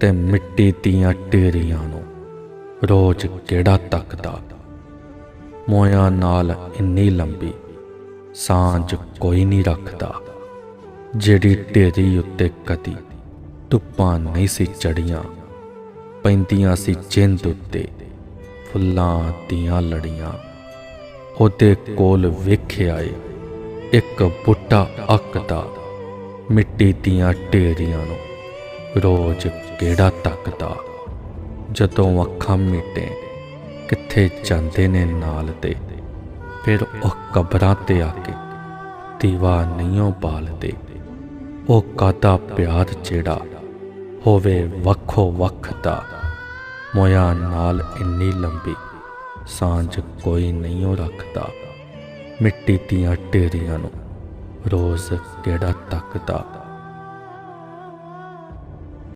ਤੇ ਮਿੱਟੀ ਦੀਆਂ ਢੇਰੀਆਂ ਨੂੰ ਰੋਜ਼ ਕਿਹੜਾ ਤੱਕਦਾ? ਮੋਇਆਂ ਨਾਲ ਇੰਨੀ ਲੰਬੀ ਸਾਂਝ ਕੋਈ ਨਹੀਂ ਰੱਖਦਾ, ਜਿਹੜੀ ਢੇਰੀ ਉੱਤੇ ਕਦੀ ਧੁੱਪਾਂ ਨਹੀਂ ਸੀ ਚੜੀਆਂ ਪੈਂਦੀਆਂ ਸੀ ਜਿੰਦ ਉੱਤੇ ਫੁੱਲਾਂ ਦੀਆਂ ਲੜੀਆਂ। ਉਹਦੇ ਕੋਲ ਵੇਖਿਆ ਏ, ਇੱਕ ਬੁੱਢਾ ਅੱਕਦਾ ਮਿੱਟੀ ਦੀਆਂ ਢੇਰੀਆਂ ਨੂੰ। ਰੋਜ਼ ਕਿਹੜਾ ਤੱਕਦਾ? ਜਦੋਂ ਅੱਖਾਂ ਮੀਟੇ, ਕਿੱਥੇ ਜਾਂਦੇ ਨੇ ਨਾਲ ਤੇ ਫਿਰ ਉਹ ਕਬਰਾਂ ਤੇ ਆ ਕੇ ਦੀਵਾ ਨਹੀਂਓ ਬਾਲਦੇ। ਉਹ ਕਾਦਾ ਪਿਆਰ ਜਿਹੜਾ ਹੋਵੇ ਵੱਖੋ ਵੱਖ ਦਾ? ਮੋਇਆ ਨਾਲ ਇੰਨੀ ਲੰਬੀ ਸਾਂਝ ਕੋਈ ਨਹੀਂਓ ਰੱਖਦਾ। ਮਿੱਟੀ ਦੀਆਂ ਢੇਰੀਆਂ ਨੂੰ ਰੋਜ਼ ਕਿਹੜਾ ਤੱਕਦਾ?